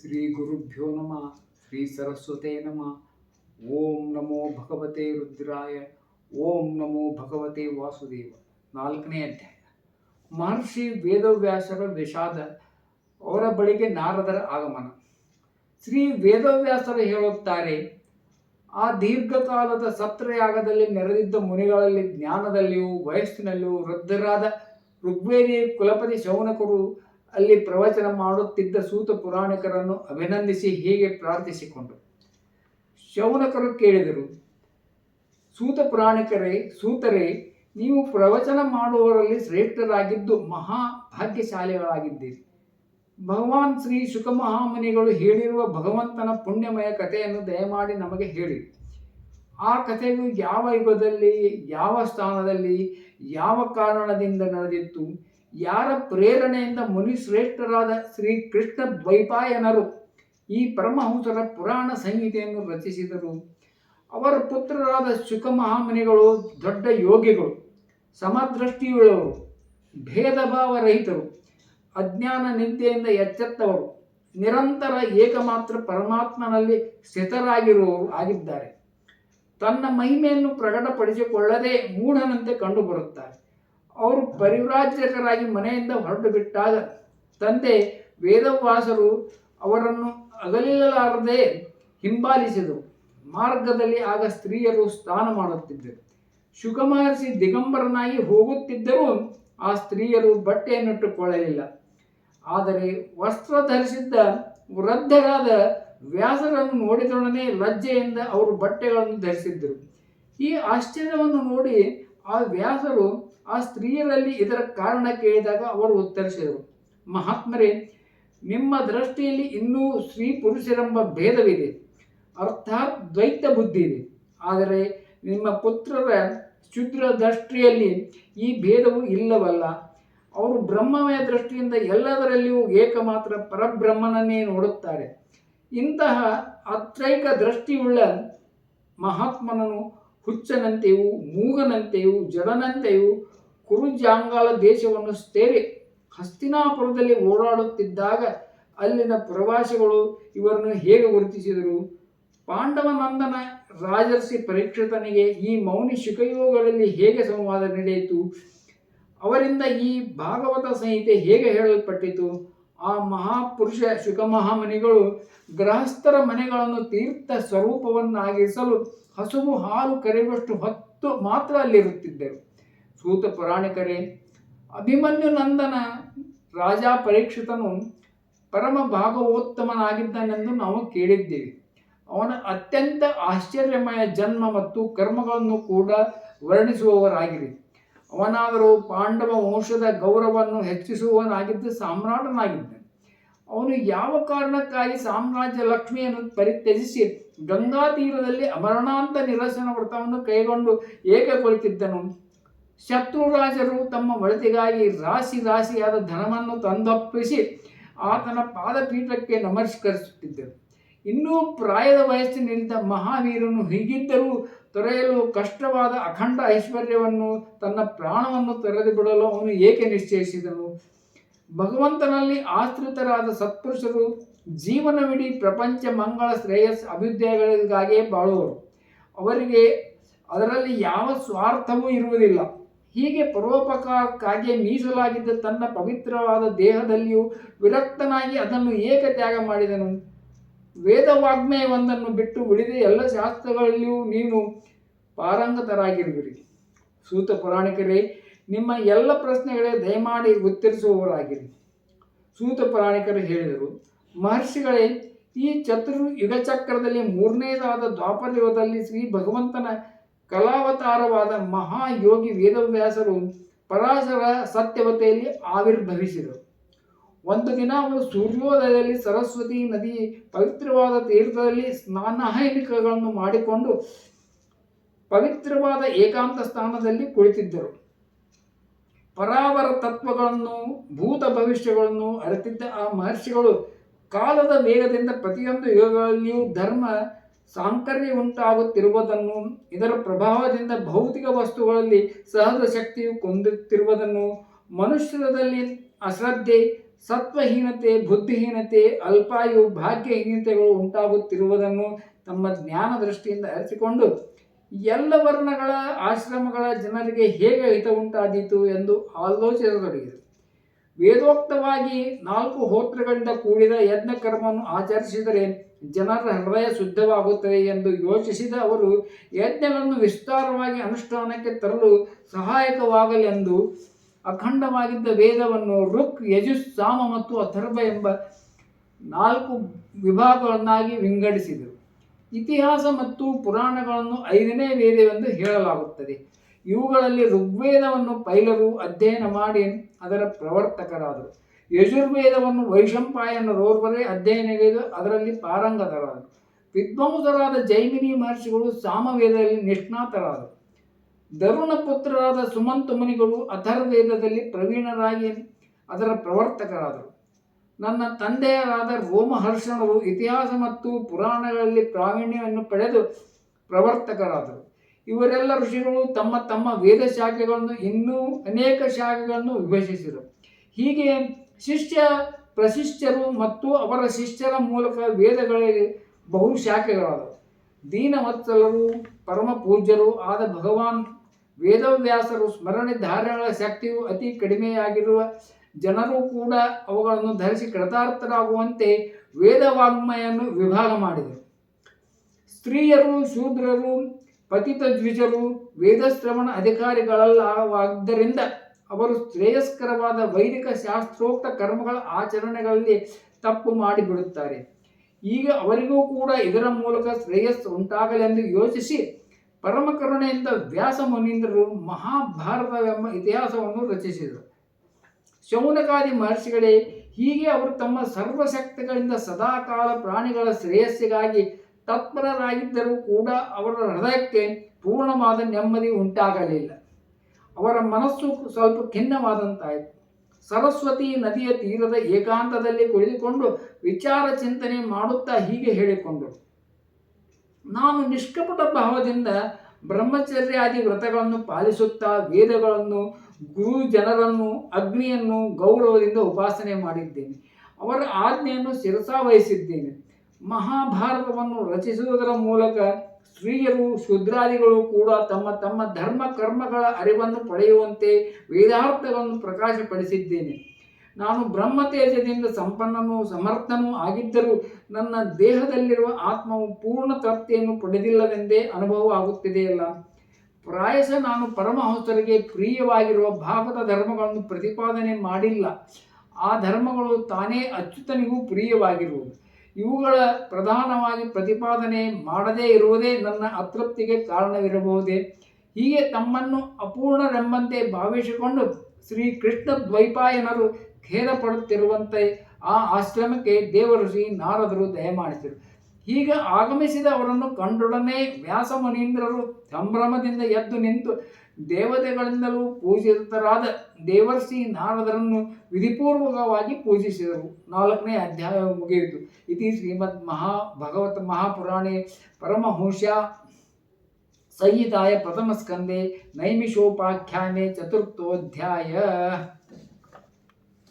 ಶ್ರೀ ಗುರುಭ್ಯೋ ನಮಃ, ಶ್ರೀ ಸರಸ್ವತೇ ನಮಃ. ಓಂ ನಮೋ ಭಗವತೆ ರುದ್ರಾಯ, ಓಂ ನಮೋ ಭಗವತೆ ವಾಸುದೇವ. ನಾಲ್ಕನೇ ಅಧ್ಯಾಯ. ಮಹರ್ಷಿ ವೇದವ್ಯಾಸರ ವಿಷಾದ ಅವರ ಬಳಿಗೆ ನಾರದರ ಆಗಮನ. ಶ್ರೀ ವೇದವ್ಯಾಸರು ಹೇಳುತ್ತಾರೆ, ಆ ದೀರ್ಘಕಾಲದ ಸತ್ರಯಾಗದಲ್ಲಿ ನೆರೆದಿದ್ದ ಮುನಿಗಳಲ್ಲಿ ಜ್ಞಾನದಲ್ಲಿಯೂ ವಯಸ್ಸಿನಲ್ಲಿಯೂ ವೃದ್ಧರಾದ ಋಗ್ವೇದಿ ಕುಲಪತಿ ಶೌನಕರು ಅಲ್ಲಿ ಪ್ರವಚನ ಮಾಡುತ್ತಿದ್ದ ಸೂತ ಪುರಾಣಿಕರನ್ನು ಅಭಿನಂದಿಸಿ ಹೀಗೆ ಪ್ರಾರ್ಥಿಸಿಕೊಂಡರು ಶೌನಕರು ಕೇಳಿದರು, ಸೂತ ಪುರಾಣಿಕರೇ, ಸೂತರೇ, ನೀವು ಪ್ರವಚನ ಮಾಡುವವರಲ್ಲಿ ಶ್ರೇಷ್ಠರಾಗಿದ್ದು ಮಹಾ ಭಾಗ್ಯಶಾಲಿಗಳಾಗಿದ್ದೀರಿ. ಭಗವಾನ್ ಶ್ರೀ ಶುಕಮಹಾಮುನಿಗಳು ಹೇಳಿರುವ ಭಗವಂತನ ಪುಣ್ಯಮಯ ಕಥೆಯನ್ನು ದಯಮಾಡಿ ನಮಗೆ ಹೇಳಿ. ಆ ಕಥೆಯು ಯಾವ ಯುಗದಲ್ಲಿ, ಯಾವ ಸ್ಥಾನದಲ್ಲಿ, ಯಾವ ಕಾರಣದಿಂದ ನಡೆದಿತ್ತು ಯಾರ ಪ್ರೇರಣೆಯಿಂದ ಮುನಿ ಶ್ರೇಷ್ಠರಾದ ಶ್ರೀ ಕೃಷ್ಣ ದ್ವೈಪಾಯನರು ಈ ಪರಮಹಂಸರ ಪುರಾಣ ಸಂಹಿತೆಯನ್ನು ರಚಿಸಿದರು. ಅವರ ಪುತ್ರರಾದ ಶುಕಮಹಾಮುನಿಗಳು, ದೊಡ್ಡ ಯೋಗಿಗಳು, ಸಮದೃಷ್ಟಿಯುಳ್ಳವರು ಭೇದ ಭಾವ ರಹಿತರು ಅಜ್ಞಾನ ನಿದ್ದೆಯಿಂದ ಎಚ್ಚೆತ್ತವರು, ನಿರಂತರ ಏಕಮಾತ್ರ ಪರಮಾತ್ಮನಲ್ಲಿ ಸ್ಥಿತರಾಗಿರುವವರು ಆಗಿದ್ದಾರೆ. ತನ್ನ ಮಹಿಮೆಯನ್ನು ಪ್ರಕಟಪಡಿಸಿಕೊಳ್ಳದೆ ಮೂಢನಂತೆ ಕಂಡುಬರುತ್ತಾರೆ. ಅವರು ಪರಿವ್ರಾಜಕರಾಗಿ ಮನೆಯಿಂದ ಹೊರಟು ಬಿಟ್ಟಾಗ ತಂದೆ ವೇದವ್ಯಾಸರು ಅವರನ್ನು ಅಗಲಿಸಲಾರದೆ ಹಿಂಬಾಲಿಸಿದರು. ಮಾರ್ಗದಲ್ಲಿ ಆಗ ಸ್ತ್ರೀಯರು ಸ್ನಾನ ಮಾಡುತ್ತಿದ್ದರು. ಶುಕಮಹರ್ಷಿ ದಿಗಂಬರನಾಗಿ ಹೋಗುತ್ತಿದ್ದರೂ ಆ ಸ್ತ್ರೀಯರು ಬಟ್ಟೆಯನ್ನಿಟ್ಟುಕೊಳ್ಳಲಿಲ್ಲ. ಆದರೆ ವಸ್ತ್ರ ಧರಿಸಿದ್ದ ವೃದ್ಧರಾದ ವ್ಯಾಸರನ್ನು ನೋಡಿದೊಡನೆ ಲಜ್ಜೆಯಿಂದ ಅವರು ಬಟ್ಟೆಗಳನ್ನು ಧರಿಸಿದ್ದರು. ಈ ಆಶ್ಚರ್ಯವನ್ನು ನೋಡಿ ಆ ವ್ಯಾಸರು ಆ ಸ್ತ್ರೀಯರಲ್ಲಿ ಇದರ ಕಾರಣ ಕೇಳಿದಾಗ ಅವರು ಉತ್ತರಿಸಿದರು, ಮಹಾತ್ಮರೇ, ನಿಮ್ಮ ದೃಷ್ಟಿಯಲ್ಲಿ ಇನ್ನೂ ಸ್ತ್ರೀ ಪುರುಷರೆಂಬ ಭೇದವಿದೆ. ಅರ್ಥಾತ್ ದ್ವೈತ ಬುದ್ಧಿ ಇದೆ. ಆದರೆ ನಿಮ್ಮ ಪುತ್ರರ ಶುದ್ರ ದೃಷ್ಟಿಯಲ್ಲಿ ಈ ಭೇದವು ಇಲ್ಲವಲ್ಲ. ಅವರು ಬ್ರಹ್ಮಮಯ ದೃಷ್ಟಿಯಿಂದ ಎಲ್ಲದರಲ್ಲಿಯೂ ಏಕಮಾತ್ರ ಪರಬ್ರಹ್ಮನನ್ನೇ ನೋಡುತ್ತಾರೆ. ಇಂತಹ ಅತ್ರೈಕ ದೃಷ್ಟಿಯುಳ್ಳ ಮಹಾತ್ಮನನು ಹುಚ್ಚನಂತೆಯೂ ಮೂಗನಂತೆಯೂ ಜಡನಂತೆಯೂ ಕುರುಜಾಂಗಾಳ ದೇಶವನ್ನು ಸೇರಿ ಹಸ್ತಿನಾಪುರದಲ್ಲಿ ಓಡಾಡುತ್ತಿದ್ದಾಗ ಅಲ್ಲಿನ ಪ್ರವಾಸಿಗಳು ಇವರನ್ನು ಹೇಗೆ ಗುರುತಿಸಿದರು? ಪಾಂಡವನಂದನ ರಾಜರ್ಷಿ ಪರೀಕ್ಷಿತನಿಗೆ ಈ ಮೌನಿ ಶುಕಯೋಗಗಳಲ್ಲಿ ಹೇಗೆ ಸಂವಾದ ನಡೆಯಿತು? ಅವರಿಂದ ಈ ಭಾಗವತ ಸಂಹಿತೆ ಹೇಗೆ ಹೇಳಲ್ಪಟ್ಟಿತು? ಆ ಮಹಾಪುರುಷ ಶುಕಮಹಾಮನಿಗಳು ಗೃಹಸ್ಥರ ಮನೆಗಳನ್ನು ತೀರ್ಥ ಸ್ವರೂಪವನ್ನಾಗಿಸಲು ಹಸುವು ಹಾಲು ಕರೆಯುವಷ್ಟು ಹೊತ್ತು ಮಾತ್ರ ಅಲ್ಲಿರುತ್ತಿದ್ದರು. ಸೂತ ಪುರಾಣಿಕರೇ ಅಭಿಮನ್ಯು ನಂದನ ರಾಜ ಪರೀಕ್ಷಿತನು ಪರಮ ಭಾಗವೋತ್ತಮನಾಗಿದ್ದನೆಂದು ನಾವು ಕೇಳಿದ್ದೇವೆ. ಅವನ ಅತ್ಯಂತ ಆಶ್ಚರ್ಯಮಯ ಜನ್ಮ ಮತ್ತು ಕರ್ಮಗಳನ್ನು ಕೂಡ ವರ್ಣಿಸುವವರಾಗಿರಿ. ಅವನಾದರೂ ಪಾಂಡವ ವಂಶದ ಗೌರವವನ್ನು ಹೆಚ್ಚಿಸುವವನಾಗಿದ್ದು ಸಾಮ್ರಾಟನಾಗಿದ್ದ ಅವನು ಯಾವ ಕಾರಣಕ್ಕಾಗಿ ಸಾಮ್ರಾಜ್ಯ ಲಕ್ಷ್ಮಿಯನ್ನು ಪರಿತ್ಯಜಿಸಿ ಗಂಗಾ ತೀರದಲ್ಲಿ ಅಮರಣಾಂತ ನಿರಸನ ವ್ರತವನ್ನು ಕೈಗೊಂಡು ಏಕೆ ಕುಳಿತಿದ್ದನು ಶತ್ರುರಾಜರು ತಮ್ಮ ಒಳತಿಗಾಗಿ ರಾಶಿ ರಾಶಿಯಾದ ಧನವನ್ನು ತಂದೊಪ್ಪಿಸಿ ಆತನ ಪಾದಪೀಠಕ್ಕೆ ನಮಸ್ಕರಿಸುತ್ತಿದ್ದರು. ಇನ್ನೂ ಪ್ರಾಯದ ವಯಸ್ಸಿನಿಂದ ಮಹಾವೀರನು ಹೀಗಿದ್ದರೂ ತೊರೆಯಲು ಕಷ್ಟವಾದ ಅಖಂಡ ಐಶ್ವರ್ಯವನ್ನು ತನ್ನ ಪ್ರಾಣವನ್ನು ತೊರೆದು ಬಿಡಲು ಅವನು ಏಕೆ ನಿಶ್ಚಯಿಸಿದನು? ಭಗವಂತನಲ್ಲಿ ಆಶ್ರಿತರಾದ ಸತ್ಪುರುಷರು ಜೀವನವಿಡೀ ಪ್ರಪಂಚ ಮಂಗಳ ಶ್ರೇಯಸ್ ಅಭ್ಯುದಯಗಳಿಗಾಗಿಯೇ ಬಾಳುವರು. ಅವರಿಗೆ ಅದರಲ್ಲಿ ಯಾವ ಸ್ವಾರ್ಥವೂ ಇರುವುದಿಲ್ಲ. ಹೀಗೆ ಪರೋಪಕಾರಕ್ಕಾಗಿ ಮೀಸಲಾಗಿದ್ದ ತನ್ನ ಪವಿತ್ರವಾದ ದೇಹದಲ್ಲಿಯೂ ವಿರಕ್ತನಾಗಿ ಅದನ್ನು ಏಕ ತ್ಯಾಗ ಮಾಡಿದನು? ವೇದವಾಗ್ಮೇಯವೊಂದನ್ನು ಬಿಟ್ಟು ಉಳಿದ ಎಲ್ಲ ಶಾಸ್ತ್ರಗಳಲ್ಲಿಯೂ ನೀನು ಪಾರಂಗತರಾಗಿರುವಿರಿ. ಸೂತ ಪುರಾಣಿಕರೇ, ನಿಮ್ಮ ಎಲ್ಲ ಪ್ರಶ್ನೆಗಳೇ ದಯಮಾಡಿ ಉತ್ತರಿಸುವವರಾಗಿರಿ. ಸೂತ ಪುರಾಣಿಕರು ಹೇಳಿದರು, ಮಹರ್ಷಿಗಳೇ, ಈ ಚತುರ್ ಯುಗಚಕ್ರದಲ್ಲಿ ಮೂರನೇದಾದ ದ್ವಾಪರ ಯುಗದಲ್ಲಿ ಶ್ರೀ ಭಗವಂತನ ಕಲಾವತಾರವಾದ ಮಹಾಯೋಗಿ ವೇದವ್ಯಾಸರು ಪರಾಶರ ಸತ್ಯವತೆಯಲ್ಲಿ ಆವಿರ್ಭವಿಸಿದರು. ಒಂದು ದಿನ ಅವರು ಸೂರ್ಯೋದಯದಲ್ಲಿ ಸರಸ್ವತಿ ನದಿ ಪವಿತ್ರವಾದ ತೀರ್ಥದಲ್ಲಿ ಸ್ನಾನಹೈನಿಕಗಳನ್ನು ಮಾಡಿಕೊಂಡು ಪವಿತ್ರವಾದ ಏಕಾಂತ ಸ್ಥಾನದಲ್ಲಿ ಕುಳಿತಿದ್ದರು. ಪರಾವರ ತತ್ವಗಳನ್ನು, ಭೂತ ಭವಿಷ್ಯಗಳನ್ನು ಅರಿತಿದ್ದ ಆ ಮಹರ್ಷಿಗಳು ಕಾಲದ ವೇಗದಿಂದ ಪ್ರತಿಯೊಂದು ಯುಗಗಳಲ್ಲಿಯೂ ಧರ್ಮ ಸಾಂಕರ್ಯ ಉಂಟಾಗುತ್ತಿರುವುದನ್ನು, ಇದರ ಪ್ರಭಾವದಿಂದ ಭೌತಿಕ ವಸ್ತುಗಳಲ್ಲಿ ಸಹಜ ಶಕ್ತಿಯು ಕುಂದುತ್ತಿರುವುದನ್ನು, ಮನುಷ್ಯರಲ್ಲಿ ಅಶ್ರದ್ಧೆ, ಸತ್ವಹೀನತೆ, ಬುದ್ಧಿಹೀನತೆ, ಅಲ್ಪಾಯು, ಭಾಗ್ಯಹೀನತೆಗಳು ಉಂಟಾಗುತ್ತಿರುವುದನ್ನು ತಮ್ಮ ಜ್ಞಾನ ದೃಷ್ಟಿಯಿಂದ ಅರಿತುಕೊಂಡು, ಎಲ್ಲ ವರ್ಣಗಳ ಆಶ್ರಮಗಳ ಜನರಿಗೆ ಹೇಗೆ ಹಿತ ಉಂಟಾದೀತು ಎಂದು ಆಲೋಚಿಸತೊಡಗಿದರು ವೇದೋಕ್ತವಾಗಿ ನಾಲ್ಕು ಹೋತ್ರಗಳಿಂದ ಕೂಡಿದ ಯಜ್ಞ ಕರ್ಮವನ್ನು ಆಚರಿಸಿದರೆ ಜನರ ಹೃದಯ ಶುದ್ಧವಾಗುತ್ತದೆ ಎಂದು ಯೋಚಿಸಿದ ಅವರು ಯಜ್ಞಗಳನ್ನು ವಿಸ್ತಾರವಾಗಿ ಅನುಷ್ಠಾನಕ್ಕೆ ತರಲು ಸಹಾಯಕವಾಗಲೆಂದು ಅಖಂಡವಾಗಿದ್ದ ವೇದವನ್ನು ಋಕ್ ಯಜುಸ್ ಸಾಮ ಮತ್ತು ಅಥರ್ವ ಎಂಬ ನಾಲ್ಕು ವಿಭಾಗಗಳನ್ನಾಗಿ ವಿಂಗಡಿಸಿದರು. ಇತಿಹಾಸ ಮತ್ತು ಪುರಾಣಗಳನ್ನು ಐದನೇ ವೇದವೆಂದು ಹೇಳಲಾಗುತ್ತದೆ. ಇವುಗಳಲ್ಲಿ ಋಗ್ವೇದವನ್ನು ಪೈಲರು ಅಧ್ಯಯನ ಮಾಡಿ ಅದರ ಪ್ರವರ್ತಕರಾದರು. ಯಜುರ್ವೇದವನ್ನು ವೈಶಂಪಾಯನರೋರ್ವರೇ ಅಧ್ಯಯನಗೈದು ಅದರಲ್ಲಿ ಪಾರಂಗತರಾದರು. ವಿದ್ವಾಂಸರಾದ ಜೈಮಿನಿ ಮಹರ್ಷಿಗಳು ಸಾಮವೇದದಲ್ಲಿ ನಿಷ್ಣಾತರಾದರು. ದರುಣ ಪುತ್ರರಾದ ಸುಮಂತ ಮುನಿಗಳು ಅಥರ್ವೇದದಲ್ಲಿ ಪ್ರವೀಣರಾಗಿ ಅದರ ಪ್ರವರ್ತಕರಾದರು. ನನ್ನ ತಂದೆಯರಾದ ರೋಮಹರ್ಷಣರು ಇತಿಹಾಸ ಮತ್ತು ಪುರಾಣಗಳಲ್ಲಿ ಪ್ರಾವೀಣ್ಯವನ್ನು ಪಡೆದು ಪ್ರವರ್ತಕರಾದರು. ಇವರೆಲ್ಲ ಋಷಿಗಳು ತಮ್ಮ ತಮ್ಮ ವೇದ ಶಾಖೆಗಳನ್ನು ಇನ್ನೂ ಅನೇಕ ಶಾಖೆಗಳನ್ನು ವಿಭಜಿಸಿದರು. ಹೀಗೆ ಶಿಷ್ಯ ಪ್ರಶಿಷ್ಯರು ಮತ್ತು ಅವರ ಶಿಷ್ಯರ ಮೂಲಕ ವೇದಗಳಿಗೆ ಬಹು ಶಾಖೆಗಳಾದವು. ದೀನವತ್ಸಲರು, ಪರಮ ಪೂಜ್ಯರು ಆದ ಭಗವಾನ್ ವೇದವ್ಯಾಸರು ಸ್ಮರಣೆ ಧಾರಣೆಗಳ ಶಕ್ತಿಯು ಅತಿ ಕಡಿಮೆಯಾಗಿರುವ ಜನರು ಕೂಡ ಅವುಗಳನ್ನು ಧರಿಸಿ ಕೃತಾರ್ಥರಾಗುವಂತೆ ವೇದವಾಗ್ಮಯನ್ನು ವಿಭಾಗ ಮಾಡಿದರು. ಸ್ತ್ರೀಯರು, ಶೂದ್ರರು ಪತಿತ ದ್ವಿಜರು ವೇದಶ್ರವಣ ಅಧಿಕಾರಿಗಳಲ್ಲವಾದ್ದರಿಂದ ಅವರು ಶ್ರೇಯಸ್ಕರವಾದ ವೈದಿಕ ಶಾಸ್ತ್ರೋಕ್ತ ಕರ್ಮಗಳ ಆಚರಣೆಗಳಲ್ಲಿ ತಪ್ಪು ಮಾಡಿಬಿಡುತ್ತಾರೆ. ಈಗ ಅವರಿಗೂ ಕೂಡ ಇದರ ಮೂಲಕ ಶ್ರೇಯಸ್ಸು ಉಂಟಾಗಲೆಂದು ಯೋಚಿಸಿ ಪರಮಕರುಣೆಯಿಂದ ವ್ಯಾಸ ಮುನೀಂದ್ರರು ಮಹಾಭಾರತವೆಂಬ ಇತಿಹಾಸವನ್ನು ರಚಿಸಿದರು. ಶೌನಕಾದಿ ಮಹರ್ಷಿಗಳೇ ಹೀಗೆ ಅವರು ತಮ್ಮ ಸರ್ವಶಕ್ತಿಗಳಿಂದ ಸದಾಕಾಲ ಪ್ರಾಣಿಗಳ ಶ್ರೇಯಸ್ಸಿಗಾಗಿ ತತ್ಪರರಾಗಿದ್ದರೂ ಕೂಡ ಅವರ ಹೃದಯಕ್ಕೆ ಪೂರ್ಣವಾದ ನೆಮ್ಮದಿ ಉಂಟಾಗಲಿಲ್ಲ. ಅವರ ಮನಸ್ಸು ಸ್ವಲ್ಪ ಖಿನ್ನವಾದಂತಾಯಿತು. ಸರಸ್ವತಿ ನದಿಯ ತೀರದ ಏಕಾಂತದಲ್ಲಿ ಕುಳಿತುಕೊಂಡು ವಿಚಾರ ಚಿಂತನೆ ಮಾಡುತ್ತಾ ಹೀಗೆ ಹೇಳಿಕೊಂಡರು. ನಾನು ನಿಷ್ಕಪಟ ಭಾವದಿಂದ ಬ್ರಹ್ಮಚರ್ಯಾದಿ ವ್ರತಗಳನ್ನು ಪಾಲಿಸುತ್ತಾ ವೇದಗಳನ್ನು ಗುರು ಜನರನ್ನು ಅಗ್ನಿಯನ್ನು ಗೌರವದಿಂದ ಉಪಾಸನೆ ಮಾಡಿದ್ದೇನೆ. ಅವರ ಆಜ್ಞೆಯನ್ನು ಶಿರಸಾ ವಹಿಸಿದ್ದೇನೆ ಮಹಾಭಾರತವನ್ನು ರಚಿಸುವುದರ ಮೂಲಕ ಸ್ತ್ರೀಯರು, ಶುದ್ರಾದಿಗಳು ಕೂಡ ತಮ್ಮ ತಮ್ಮ ಧರ್ಮ ಕರ್ಮಗಳ ಅರಿವನ್ನು ಪಡೆಯುವಂತೆ ವೇದಾರ್ಥಗಳನ್ನು ಪ್ರಕಾಶಪಡಿಸಿದ್ದೇನೆ. ನಾನು ಬ್ರಹ್ಮತೇಜದಿಂದ ಸಂಪನ್ನನೂ ಸಮರ್ಥನೂ ಆಗಿದ್ದರೂ ನನ್ನ ದೇಹದಲ್ಲಿರುವ ಆತ್ಮವು ಪೂರ್ಣ ತೃಪ್ತಿಯನ್ನು ಪಡೆದಿಲ್ಲವೆಂದೇ ಅನುಭವ ಆಗುತ್ತಿದೆಯಲ್ಲ. ಪ್ರಾಯಶಃ ನಾನು ಪರಮಹಂಸರಿಗೆ ಪ್ರಿಯವಾಗಿರುವ ಭಾಗದ ಧರ್ಮಗಳನ್ನು ಪ್ರತಿಪಾದನೆ ಮಾಡಿಲ್ಲ. ಆ ಧರ್ಮಗಳು ತಾನೇ ಅಚ್ಯುತನಿಗೂ ಪ್ರಿಯವಾಗಿರುವುದು. ಇವುಗಳ ಪ್ರಧಾನವಾಗಿ ಪ್ರತಿಪಾದನೆ ಮಾಡದೇ ಇರುವುದೇ ನನ್ನ ಅತೃಪ್ತಿಗೆ ಕಾರಣವಿರಬಹುದೇ? ಹೀಗೆ ತಮ್ಮನ್ನು ಅಪೂರ್ಣರೆಂಬಂತೆ ಭಾವಿಸಿಕೊಂಡು ಶ್ರೀ ಕೃಷ್ಣ ದ್ವೈಪಾಯನರು ಖೇದ ಪಡುತ್ತಿರುವಂತೆ ಆ ಆಶ್ರಮಕ್ಕೆ ದೇವಋಷಿ ನಾರದರು ದಯಮಾಡಿಸಿದರು ಹೀಗೆ ಆಗಮಿಸಿದ ಅವರನ್ನು ಕಂಡೊಡನೆ ವ್ಯಾಸ ಮುನೀಂದ್ರರು ಸಂಭ್ರಮದಿಂದ ಎದ್ದು ನಿಂತು ದೇವತೆಗಳಿಂದಲೂ ಪೂಜಿತರಾದ ದೇವರ್ಷಿ ನಾರದರನ್ನು ವಿಧಿಪೂರ್ವಕವಾಗಿ ಪೂಜಿಸಿದರು. ನಾಲ್ಕನೇ ಅಧ್ಯಾಯ ಮುಗಿಯಿತು. ಇತಿ ಶ್ರೀಮದ್ ಮಹಾ ಭಗವತ್ ಮಹಾಪುರಾಣೆ ಪರಮಹಂಶ ಸಂಹಿತಾಯ ಪ್ರಥಮ ಸ್ಕಂದೆ ನೈಮಿಷೋಪಾಖ್ಯಾನೆ ಚತುರ್ಥೋಧ್ಯಾಯ.